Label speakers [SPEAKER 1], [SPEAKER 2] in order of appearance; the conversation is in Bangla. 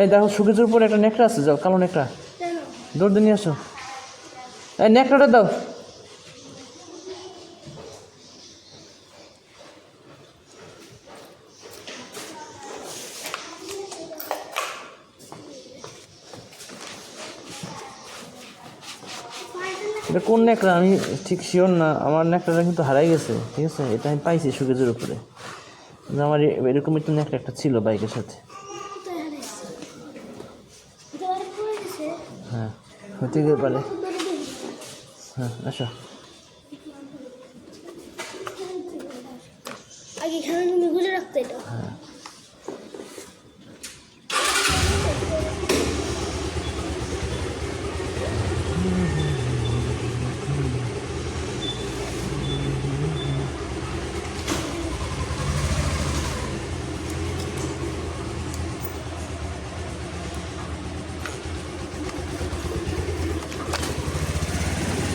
[SPEAKER 1] এই দেখো সুকেজের উপরে একটা নেকড়া আছে, যাও, কালো নেকড়া। দৌড় দিয়ে নিয়ে আসো। এই নেকড়াটা দাও। এটা কোন নেকড়া? আমি ঠিক শিওর না, আমার নেকড়াটা কিন্তু হারাই গেছে, ঠিক আছে? এটা আমি পাইছি সুকেজের উপরে। আমার এরকম একটু নেকড়া একটা ছিল বাইকের সাথে।
[SPEAKER 2] হ্যাঁ হতে গিয়ে পারে।
[SPEAKER 1] হ্যাঁ আসো। আগে খেলা
[SPEAKER 2] তুমি গুলে
[SPEAKER 1] রাখতে হ্যাঁ।